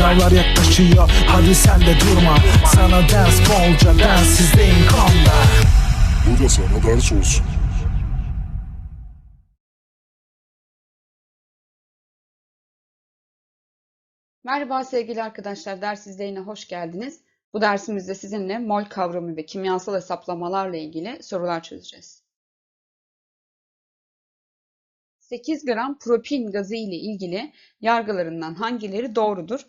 Sınavlar yaklaşıyor hadi sen de durma Sana ders bolca densizliğin konda Bu da sana ders olsun. Merhaba sevgili arkadaşlar, ders izleyine hoş geldiniz. Bu dersimizde sizinle mol kavramı ve kimyasal hesaplamalarla ilgili sorular çözeceğiz. 8 gram propin gazı ile ilgili yargılarından hangileri doğrudur?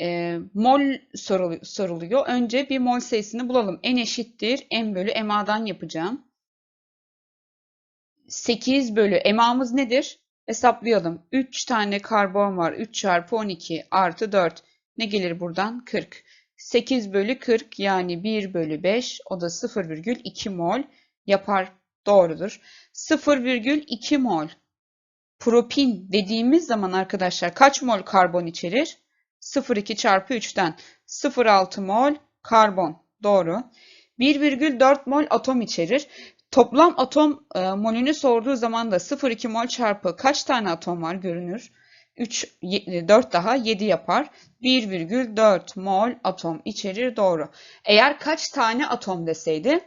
Ee, mol sorulu- soruluyor. Önce bir mol sayısını bulalım. N eşittir M bölü MA'dan yapacağım. 8 bölü MA'mız nedir? Hesaplayalım. 3 tane karbon var. 3 çarpı 12 artı 4. Ne gelir buradan? 40. 8 bölü 40 yani 1 bölü 5 o da 0,2 mol yapar. Doğrudur. 0,2 mol propin dediğimiz zaman arkadaşlar kaç mol karbon içerir? 0,2 çarpı 3'ten 0,6 mol karbon. Doğru. 1,4 mol atom içerir. Toplam atom e, molünü sorduğu zaman da 0,2 mol çarpı kaç tane atom var görünür. 3, 4 daha 7 yapar. 1,4 mol atom içerir doğru. Eğer kaç tane atom deseydi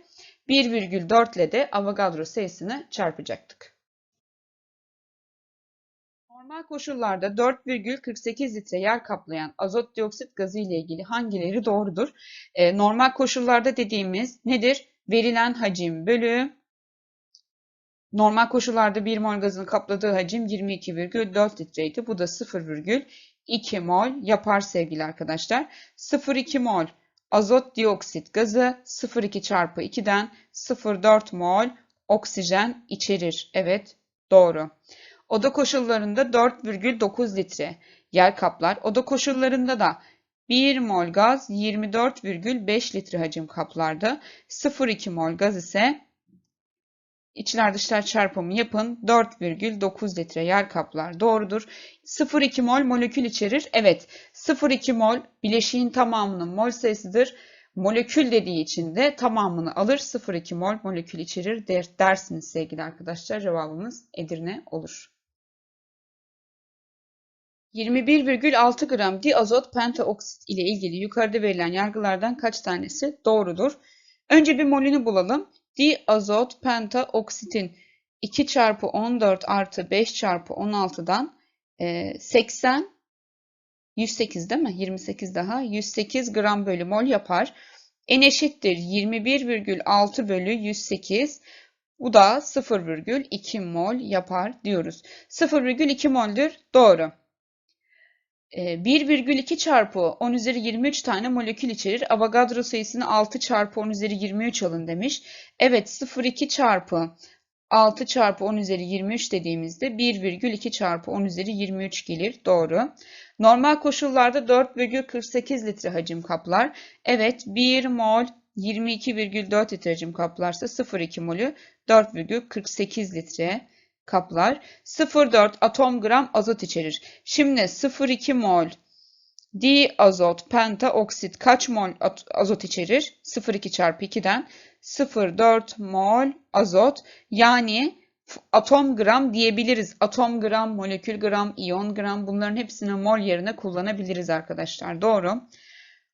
1,4 ile de Avogadro sayısını çarpacaktık. Normal koşullarda 4,48 litre yer kaplayan azot dioksit gazı ile ilgili hangileri doğrudur? E, normal koşullarda dediğimiz nedir? Verilen hacim bölü normal koşullarda 1 mol gazın kapladığı hacim 22,4 litreydi. Bu da 0,2 mol yapar sevgili arkadaşlar. 0,2 mol azot dioksit gazı 0,2 çarpı 2'den 0,4 mol oksijen içerir. Evet doğru. Oda koşullarında 4,9 litre yer kaplar. Oda koşullarında da 1 mol gaz 24,5 litre hacim kaplardı. 0,2 mol gaz ise içler dışlar çarpımı yapın 4,9 litre yer kaplar. Doğrudur. 0,2 mol molekül içerir. Evet 0,2 mol bileşiğin tamamının mol sayısıdır. Molekül dediği için de tamamını alır. 0,2 mol molekül içerir der, dersiniz sevgili arkadaşlar. Cevabımız Edirne olur. 21,6 gram diazot pentaoksit ile ilgili yukarıda verilen yargılardan kaç tanesi doğrudur? Önce bir molünü bulalım. Diazot pentaoksitin 2 çarpı 14 artı 5 çarpı 16'dan e, 80 108 değil mi? 28 daha 108 gram bölü mol yapar. N eşittir 21,6 bölü 108. Bu da 0,2 mol yapar diyoruz. 0,2 moldür. Doğru. 1,2 çarpı 10 üzeri 23 tane molekül içerir. Avogadro sayısını 6 çarpı 10 üzeri 23 alın demiş. Evet 0,2 çarpı 6 çarpı 10 üzeri 23 dediğimizde 1,2 çarpı 10 üzeri 23 gelir. Doğru. Normal koşullarda 4,48 litre hacim kaplar. Evet 1 mol 22,4 litre hacim kaplarsa 0,2 molü 4,48 litre kaplar. 0,4 atom gram azot içerir. Şimdi 0,2 mol diazot pentaoksit kaç mol azot içerir? 0,2 çarpı 2'den 0,4 mol azot yani atom gram diyebiliriz. Atom gram, molekül gram, iyon gram bunların hepsini mol yerine kullanabiliriz arkadaşlar. Doğru.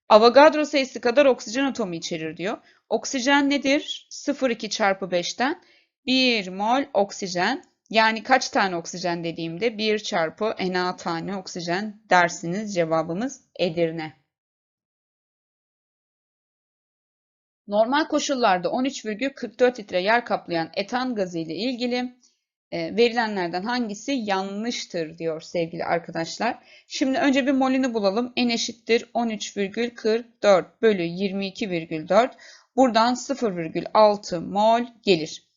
Avogadro sayısı kadar oksijen atomu içerir diyor. Oksijen nedir? 0,2 çarpı 5'ten 1 mol oksijen. Yani kaç tane oksijen dediğimde 1 çarpı Na tane oksijen dersiniz. Cevabımız Edirne. Normal koşullarda 13,44 litre yer kaplayan etan gazı ile ilgili e, verilenlerden hangisi yanlıştır diyor sevgili arkadaşlar. Şimdi önce bir molünü bulalım. N eşittir 13,44 bölü 22,4. Buradan 0,6 mol gelir.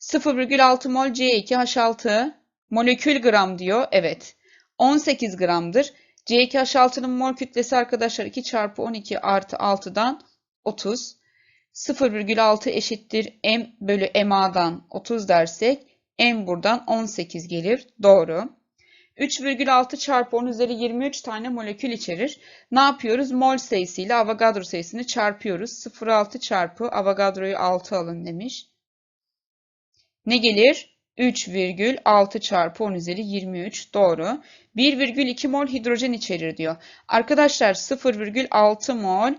0,6 mol C2H6 molekül gram diyor. Evet. 18 gramdır. C2H6'nın mol kütlesi arkadaşlar 2 çarpı 12 artı 6'dan 30. 0,6 eşittir M bölü MA'dan 30 dersek M buradan 18 gelir. Doğru. 3,6 çarpı 10 üzeri 23 tane molekül içerir. Ne yapıyoruz? Mol sayısıyla Avogadro sayısını çarpıyoruz. 0,6 çarpı Avogadro'yu 6 alın demiş. Ne gelir? 3,6 çarpı 10 üzeri 23 doğru. 1,2 mol hidrojen içerir diyor. Arkadaşlar 0,6 mol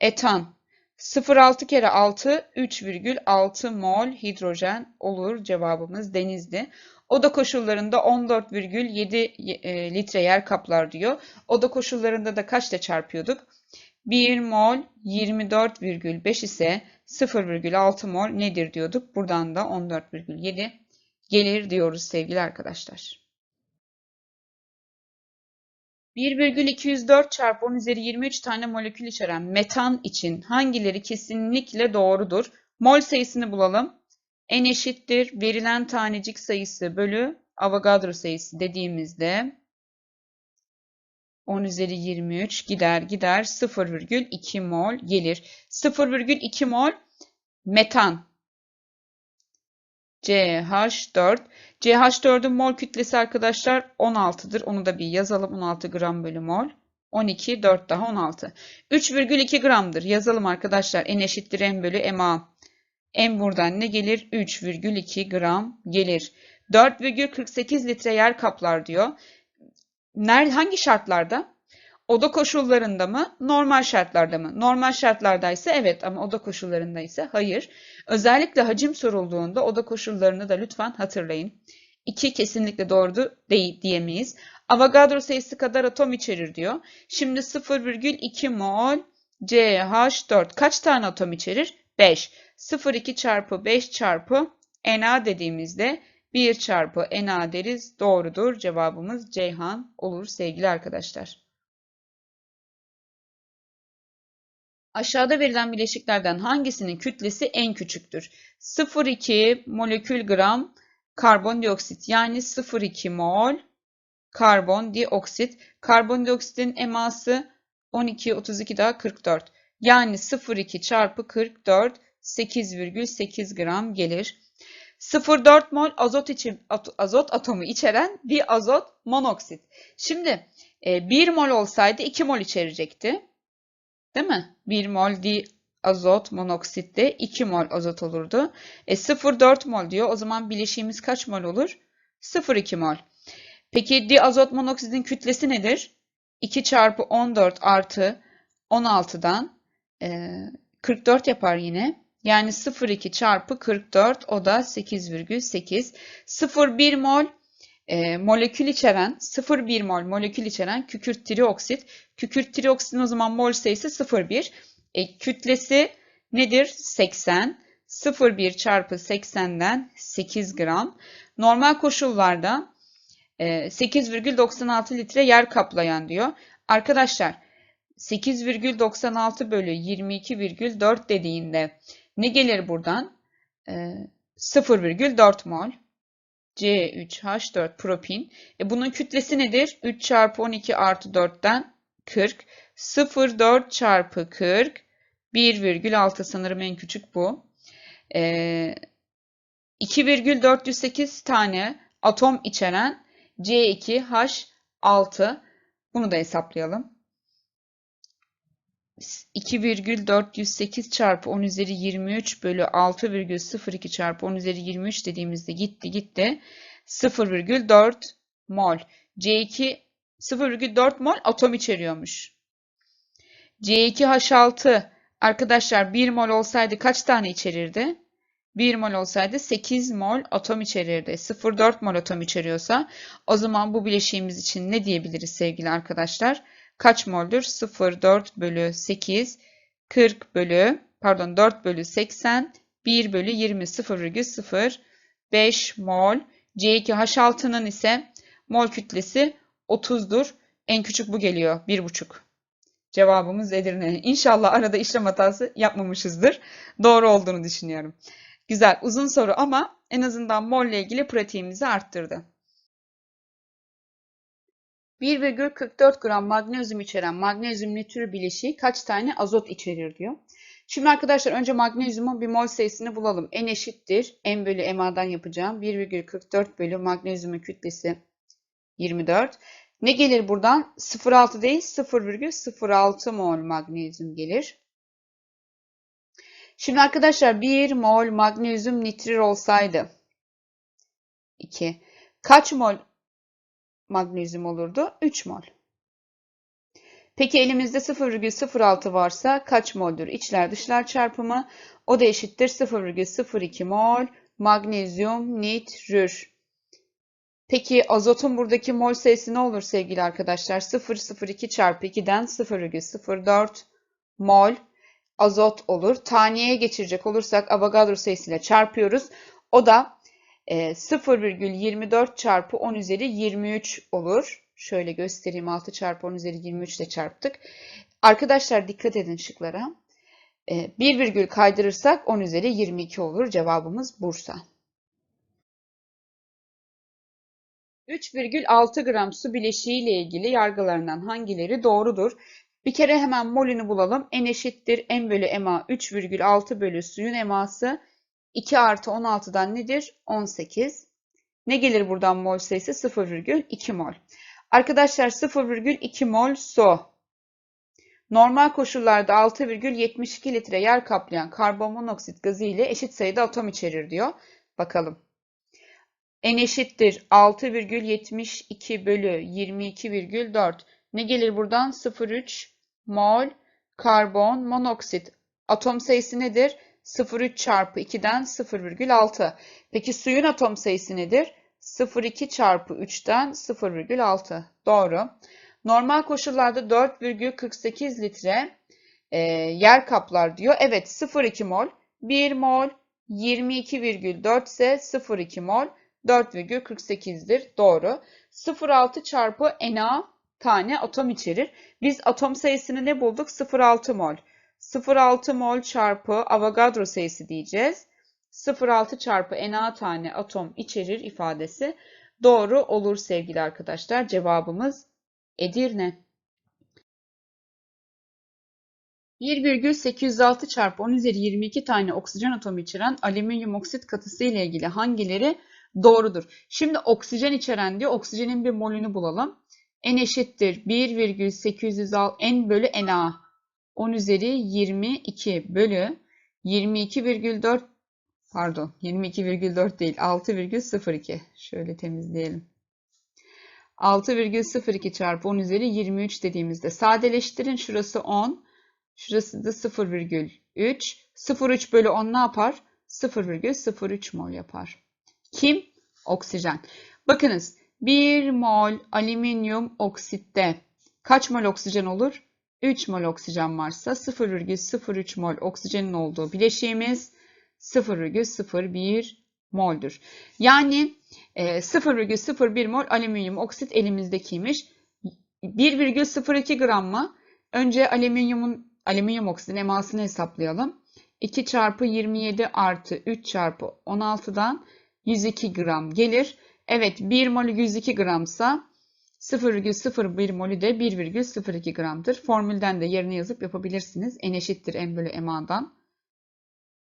etan. 0,6 kere 6 3,6 mol hidrojen olur cevabımız denizdi. Oda koşullarında 14,7 e, litre yer kaplar diyor. Oda koşullarında da kaçla çarpıyorduk? 1 mol 24,5 ise 0,6 mol nedir diyorduk. Buradan da 14,7 gelir diyoruz sevgili arkadaşlar. 1,204 çarpı 10 üzeri 23 tane molekül içeren metan için hangileri kesinlikle doğrudur? Mol sayısını bulalım. N eşittir verilen tanecik sayısı bölü Avogadro sayısı dediğimizde 10 üzeri 23 gider gider 0,2 mol gelir. 0,2 mol metan. CH4. CH4'ün mol kütlesi arkadaşlar 16'dır. Onu da bir yazalım. 16 gram bölü mol. 12, 4 daha 16. 3,2 gramdır. Yazalım arkadaşlar. N eşittir M bölü MA. M buradan ne gelir? 3,2 gram gelir. 4,48 litre yer kaplar diyor. Nerede, hangi şartlarda? Oda koşullarında mı? Normal şartlarda mı? Normal şartlarda ise evet ama oda koşullarında ise hayır. Özellikle hacim sorulduğunda oda koşullarını da lütfen hatırlayın. 2 kesinlikle doğru değil diyemeyiz. Avogadro sayısı kadar atom içerir diyor. Şimdi 0,2 mol CH4 kaç tane atom içerir? 5. 0,2 çarpı 5 çarpı Na dediğimizde 1 çarpı Na deriz. Doğrudur. Cevabımız Ceyhan olur sevgili arkadaşlar. Aşağıda verilen bileşiklerden hangisinin kütlesi en küçüktür? 0,2 molekül gram karbondioksit yani 0,2 mol karbondioksit. Karbondioksitin eması 12, 32 daha 44. Yani 0,2 çarpı 44 8,8 gram gelir. 0,4 mol azot, için, azot atomu içeren bir azot monoksit. Şimdi 1 mol olsaydı 2 mol içerecekti. Değil mi? 1 mol di azot monoksitte 2 mol azot olurdu. E 0,4 mol diyor. O zaman bileşiğimiz kaç mol olur? 0,2 mol. Peki diazot monoksitin kütlesi nedir? 2 çarpı 14 artı 16'dan e, 44 yapar yine. Yani 0,2 çarpı 44 o da 8,8. 0,1 mol e, molekül içeren 0,1 mol molekül içeren kükürt trioksit. Kükürt trioksitin o zaman mol sayısı 0,1. E, kütlesi nedir? 80. 0,1 çarpı 80'den 8 gram. Normal koşullarda 8,96 litre yer kaplayan diyor. Arkadaşlar 8,96 bölü 22,4 dediğinde ne gelir buradan? 0,4 mol. C3H4 propin. E bunun kütlesi nedir? 3 çarpı 12 artı 4'ten 40. 0,4 çarpı 40. 1,6 sanırım en küçük bu. E, 2,408 tane atom içeren C2H6. Bunu da hesaplayalım. 2,408 çarpı 10 üzeri 23 bölü 6,02 çarpı 10 üzeri 23 dediğimizde gitti gitti. 0,4 mol. C2 0,4 mol atom içeriyormuş. C2H6 arkadaşlar 1 mol olsaydı kaç tane içerirdi? 1 mol olsaydı 8 mol atom içerirdi. 0,4 mol atom içeriyorsa o zaman bu bileşiğimiz için ne diyebiliriz sevgili arkadaşlar? Kaç moldur? 0,4 bölü 8, 40 bölü, pardon 4 bölü 80, 1 bölü 20, 0,05 mol. C2H6'nın ise mol kütlesi 30'dur. En küçük bu geliyor. 1,5. Cevabımız Edirne. İnşallah arada işlem hatası yapmamışızdır. Doğru olduğunu düşünüyorum. Güzel, uzun soru ama en azından mol ile ilgili pratiğimizi arttırdı. 1,44 gram magnezyum içeren magnezyum nitür bileşiği kaç tane azot içerir diyor. Şimdi arkadaşlar önce magnezyumun bir mol sayısını bulalım. N eşittir. M bölü MA'dan yapacağım. 1,44 bölü magnezyumun kütlesi 24. Ne gelir buradan? 0,6 değil 0,06 mol magnezyum gelir. Şimdi arkadaşlar 1 mol magnezyum nitrir olsaydı 2. Kaç mol magnezyum olurdu? 3 mol. Peki elimizde 0,06 varsa kaç moldür? İçler dışlar çarpımı. O da eşittir 0,02 mol magnezyum nitrür. Peki azotun buradaki mol sayısı ne olur sevgili arkadaşlar? 0,02 çarpı 2'den 0,04 mol azot olur. Taneye geçirecek olursak Avogadro sayısıyla çarpıyoruz. O da 0,24 çarpı 10 üzeri 23 olur. Şöyle göstereyim 6 çarpı 10 üzeri 23 ile çarptık. Arkadaşlar dikkat edin şıklara. E, bir virgül kaydırırsak 10 üzeri 22 olur. Cevabımız Bursa. 3,6 gram su bileşiği ile ilgili yargılarından hangileri doğrudur? Bir kere hemen molünü bulalım. N eşittir M bölü MA 3,6 bölü suyun eması 2 artı 16'dan nedir? 18. Ne gelir buradan mol sayısı? 0,2 mol. Arkadaşlar 0,2 mol su. Normal koşullarda 6,72 litre yer kaplayan karbonmonoksit gazı ile eşit sayıda atom içerir diyor. Bakalım. N eşittir 6,72 bölü 22,4. Ne gelir buradan? 0,3 mol karbon monoksit. Atom sayısı nedir? 0,3 çarpı 2'den 0,6. Peki suyun atom sayısı nedir? 0,2 çarpı 3'ten 0,6. Doğru. Normal koşullarda 4,48 litre e, yer kaplar diyor. Evet 0,2 mol. 1 mol 22,4 ise 0,2 mol 4,48'dir. Doğru. 0,6 çarpı Na tane atom içerir. Biz atom sayısını ne bulduk? 0,6 mol. 0,6 mol çarpı Avogadro sayısı diyeceğiz. 0,6 çarpı Na tane atom içerir ifadesi doğru olur sevgili arkadaşlar. Cevabımız Edirne. 1,806 çarpı 10 üzeri 22 tane oksijen atomu içeren alüminyum oksit katısı ile ilgili hangileri doğrudur? Şimdi oksijen içeren diyor. Oksijenin bir molünü bulalım. N eşittir 1,806 N bölü Na. 10 üzeri 22 bölü 22,4 pardon 22,4 değil 6,02 şöyle temizleyelim. 6,02 çarpı 10 üzeri 23 dediğimizde sadeleştirin şurası 10 şurası da 0,3 0,3 bölü 10 ne yapar? 0,03 mol yapar. Kim? Oksijen. Bakınız 1 mol alüminyum oksitte kaç mol oksijen olur? 3 mol oksijen varsa 0,03 mol oksijenin olduğu bileşiğimiz 0,01 moldür. Yani e, 0,01 mol alüminyum oksit elimizdekiymiş. 1,02 gram mı? Önce alüminyumun alüminyum oksidin emasını hesaplayalım. 2 çarpı 27 artı 3 çarpı 16'dan 102 gram gelir. Evet 1 molü 102 gramsa 0,01 molü de 1,02 gramdır. Formülden de yerine yazıp yapabilirsiniz. N eşittir M bölü MA'dan.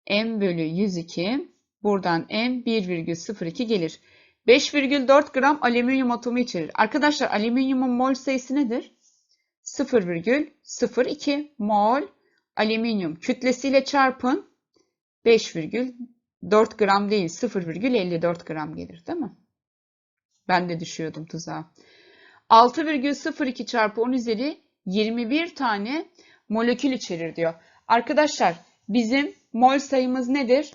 M bölü 102. Buradan M 1,02 gelir. 5,4 gram alüminyum atomu içerir. Arkadaşlar alüminyumun mol sayısı nedir? 0,02 mol alüminyum kütlesiyle çarpın 5,4 gram değil 0,54 gram gelir değil mi? Ben de düşüyordum tuzağa. 6,02 çarpı 10 üzeri 21 tane molekül içerir diyor. Arkadaşlar bizim mol sayımız nedir?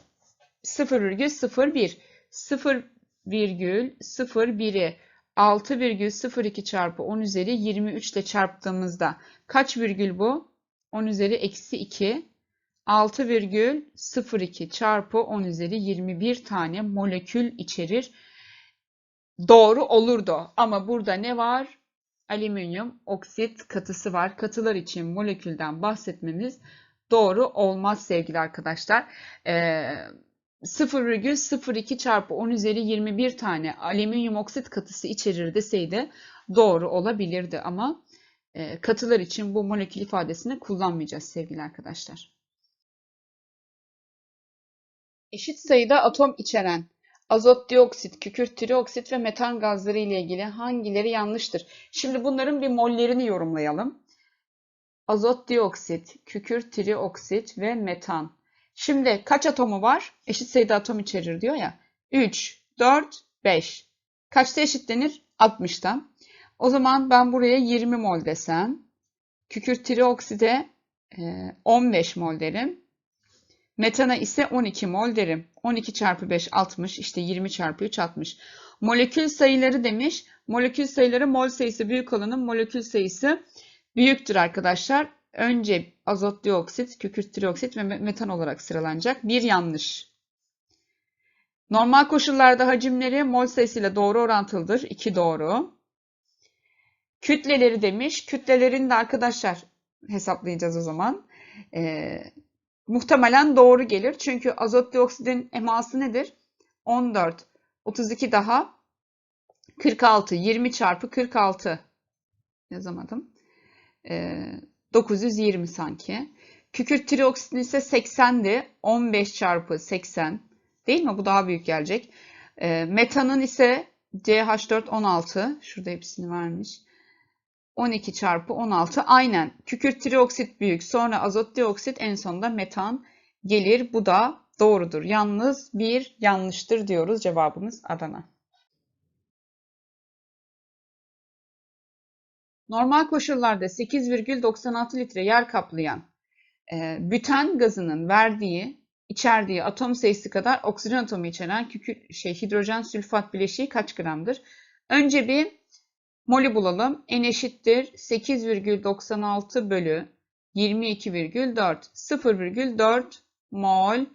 0,01. 0,01'i 6,02 çarpı 10 üzeri 23 ile çarptığımızda kaç virgül bu? 10 üzeri eksi 2. 6,02 çarpı 10 üzeri 21 tane molekül içerir. Doğru olurdu. Ama burada ne var? Alüminyum oksit katısı var. Katılar için molekülden bahsetmemiz doğru olmaz sevgili arkadaşlar. Ee, 0,02 çarpı 10 üzeri 21 tane alüminyum oksit katısı içerir deseydi doğru olabilirdi ama e, katılar için bu molekül ifadesini kullanmayacağız sevgili arkadaşlar. Eşit sayıda atom içeren azot dioksit, kükürt trioksit ve metan gazları ile ilgili hangileri yanlıştır? Şimdi bunların bir mollerini yorumlayalım. Azot dioksit, kükürt trioksit ve metan. Şimdi kaç atomu var? Eşit sayıda atom içerir diyor ya. 3, 4, 5. Kaçta eşitlenir? 60'ta. O zaman ben buraya 20 mol desem. Kükürt triokside e, 15 mol derim. Metana ise 12 mol derim. 12 çarpı 5 60 işte 20 çarpı 3 60. Molekül sayıları demiş. Molekül sayıları mol sayısı büyük olanın molekül sayısı büyüktür arkadaşlar. Önce azot dioksit, kükürt trioksit ve metan olarak sıralanacak. Bir yanlış. Normal koşullarda hacimleri mol sayısıyla doğru orantılıdır. 2 doğru. Kütleleri demiş. Kütlelerini de arkadaşlar hesaplayacağız o zaman. Ee, muhtemelen doğru gelir. Çünkü azot dioksidin eması nedir? 14, 32 daha 46, 20 çarpı 46 yazamadım. Ee, 920 sanki. Kükürt trioksitin ise 80'di. 15 çarpı 80 değil mi? Bu daha büyük gelecek. Ee, metanın ise CH4 16. Şurada hepsini vermiş. 12 çarpı 16. Aynen. Kükürt trioksit büyük. Sonra azot dioksit en sonunda metan gelir. Bu da doğrudur. Yalnız bir yanlıştır diyoruz. Cevabımız Adana. Normal koşullarda 8,96 litre yer kaplayan e, büten gazının verdiği, içerdiği atom sayısı kadar oksijen atomu içeren kükür, şey, hidrojen sülfat bileşiği kaç gramdır? Önce bir molü bulalım. N eşittir 8,96 bölü 22,4 0,4 mol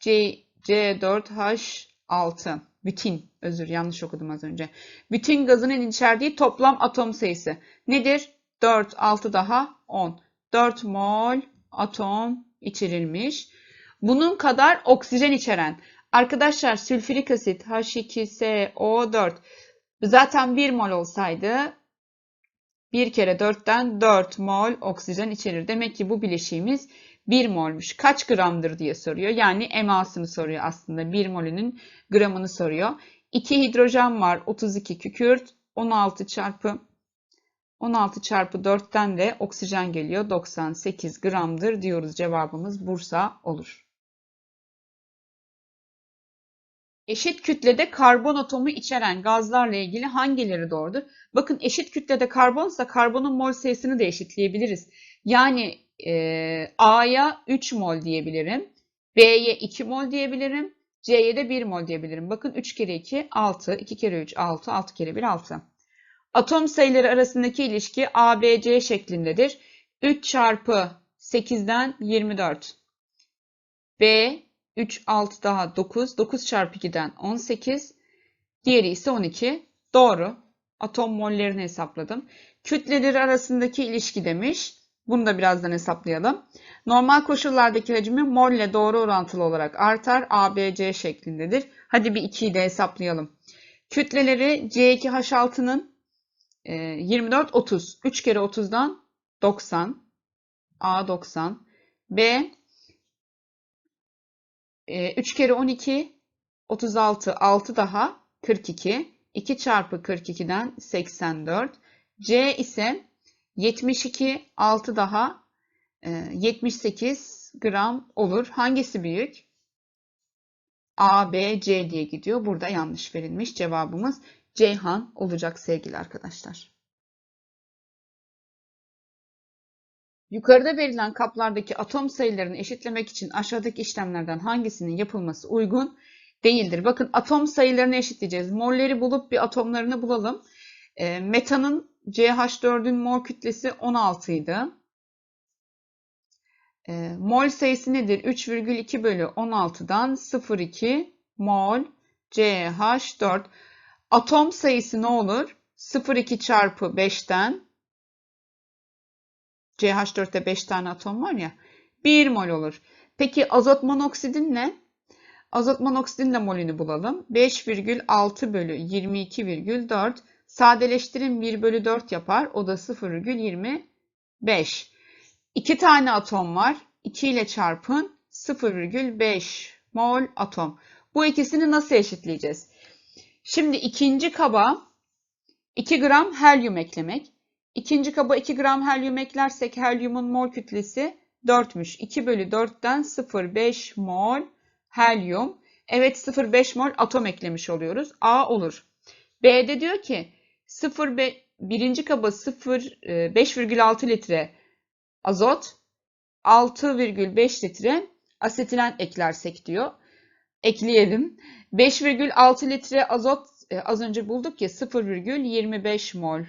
C, C4H6 bütün özür yanlış okudum az önce. Bütün gazının içerdiği toplam atom sayısı nedir? 4 6 daha 10. 4 mol atom içerilmiş. Bunun kadar oksijen içeren. Arkadaşlar sülfürik asit H2SO4 zaten 1 mol olsaydı 1 kere 4'ten 4 mol oksijen içerir. Demek ki bu bileşiğimiz 1 molmuş. Kaç gramdır diye soruyor. Yani emasını soruyor aslında. 1 molünün gramını soruyor. 2 hidrojen var. 32 kükürt. 16 çarpı 16 çarpı 4'ten de oksijen geliyor. 98 gramdır diyoruz. Cevabımız Bursa olur. Eşit kütlede karbon atomu içeren gazlarla ilgili hangileri doğrudur? Bakın eşit kütlede karbonsa karbonun mol sayısını da eşitleyebiliriz. Yani e, A'ya 3 mol diyebilirim. B'ye 2 mol diyebilirim. C'ye de 1 mol diyebilirim. Bakın 3 kere 2 6, 2 kere 3 6, 6 kere 1 6. Atom sayıları arasındaki ilişki ABC şeklindedir. 3 çarpı 8'den 24. B 3, 6 daha 9. 9 çarpı 2'den 18. Diğeri ise 12. Doğru. Atom mollerini hesapladım. Kütleleri arasındaki ilişki demiş. Bunu da birazdan hesaplayalım. Normal koşullardaki hacmi mol ile doğru orantılı olarak artar. ABC şeklindedir. Hadi bir 2'yi de hesaplayalım. Kütleleri C2H6'nın 24, 30. 3 kere 30'dan 90. A 90. B 3 kere 12 36. 6 daha 42. 2 çarpı 42'den 84. C ise 72 6 daha 78 gram olur. Hangisi büyük? A, B, C diye gidiyor. Burada yanlış verilmiş. Cevabımız Ceyhan olacak sevgili arkadaşlar. Yukarıda verilen kaplardaki atom sayılarını eşitlemek için aşağıdaki işlemlerden hangisinin yapılması uygun değildir? Bakın atom sayılarını eşitleyeceğiz. Molleri bulup bir atomlarını bulalım. E, metanın CH4'ün mol kütlesi 16 idi. E, mol sayısı nedir? 3,2 bölü 16'dan 0,2 mol CH4. Atom sayısı ne olur? 0,2 çarpı 5'ten CH4'te 5 tane atom var ya 1 mol olur. Peki azot monoksidin ne? Azot monoksidin de molünü bulalım. 5,6 bölü 22,4 sadeleştirin 1 bölü 4 yapar. O da 0,25. 2 tane atom var. 2 ile çarpın 0,5 mol atom. Bu ikisini nasıl eşitleyeceğiz? Şimdi ikinci kaba 2 gram helyum eklemek. İkinci kaba 2 gram helyum eklersek helyumun mol kütlesi 4'müş. 2 bölü 4'ten 0,5 mol helyum. Evet 0,5 mol atom eklemiş oluyoruz. A olur. B'de diyor ki 0, birinci kaba 0, e, 5,6 litre azot, 6,5 litre asetilen eklersek diyor. Ekleyelim. 5,6 litre azot e, az önce bulduk ya 0,25 mol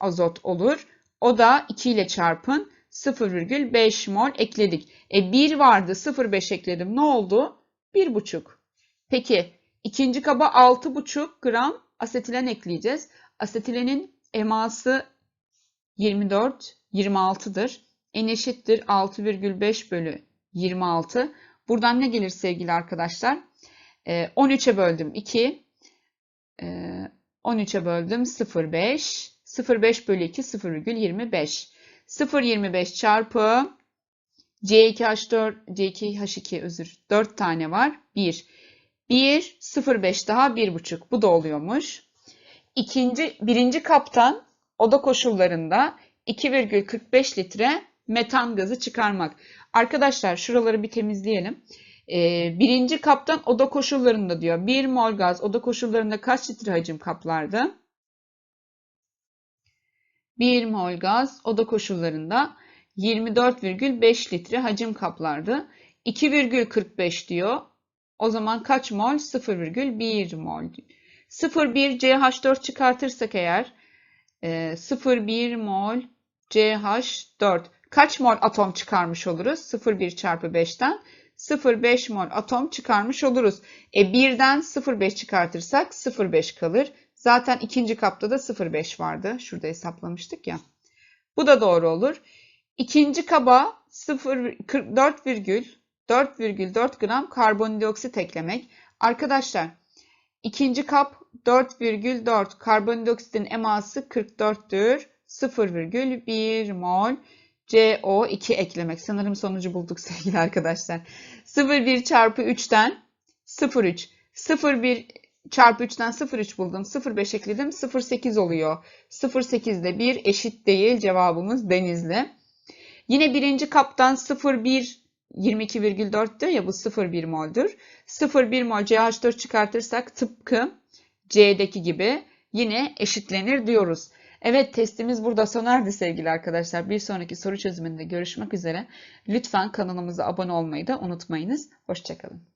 azot olur. O da 2 ile çarpın 0,5 mol ekledik. E 1 vardı 0,5 ekledim. Ne oldu? 1,5. Peki ikinci kaba 6,5 gram asetilen ekleyeceğiz. Asetilenin eması 24, 26'dır. En eşittir 6,5 bölü 26. Buradan ne gelir sevgili arkadaşlar? E, 13'e böldüm 2. E, 13'e böldüm 0,5. 0,5 bölü 2 0,25. 0,25 çarpı C2H4, C2H2 özür 4 tane var. 1. 1, 0,5 daha 1,5. Bu da oluyormuş. İkinci, birinci kaptan oda koşullarında 2,45 litre metan gazı çıkarmak. Arkadaşlar şuraları bir temizleyelim. Ee, birinci kaptan oda koşullarında diyor. 1 mol gaz oda koşullarında kaç litre hacim kaplardı? 1 mol gaz oda koşullarında 24,5 litre hacim kaplardı. 2,45 diyor. O zaman kaç mol? 0,1 mol. 0,1 CH4 çıkartırsak eğer 0,1 mol CH4 kaç mol atom çıkarmış oluruz? 0,1 çarpı 5'ten 0,5 mol atom çıkarmış oluruz. E 1'den 0,5 çıkartırsak 0,5 kalır. Zaten ikinci kapta da 0,5 vardı. Şurada hesaplamıştık ya. Bu da doğru olur. İkinci kaba 4,4 gram karbondioksit eklemek. Arkadaşlar ikinci kap 4,4 karbondioksitin eması 44'tür. 0,1 mol CO2 eklemek. Sanırım sonucu bulduk sevgili arkadaşlar. 0,1 çarpı 3'ten 0,3. 0,1 çarpı 3'ten 0,3 buldum. 0,5 ekledim. 0,8 oluyor. 0,8 de 1 eşit değil. Cevabımız Denizli. Yine birinci kaptan 0,1 22,4 diyor ya bu 0,1 mol'dur. 0,1 mol CH4 çıkartırsak tıpkı C'deki gibi yine eşitlenir diyoruz. Evet testimiz burada sona erdi sevgili arkadaşlar. Bir sonraki soru çözümünde görüşmek üzere. Lütfen kanalımıza abone olmayı da unutmayınız. Hoşçakalın.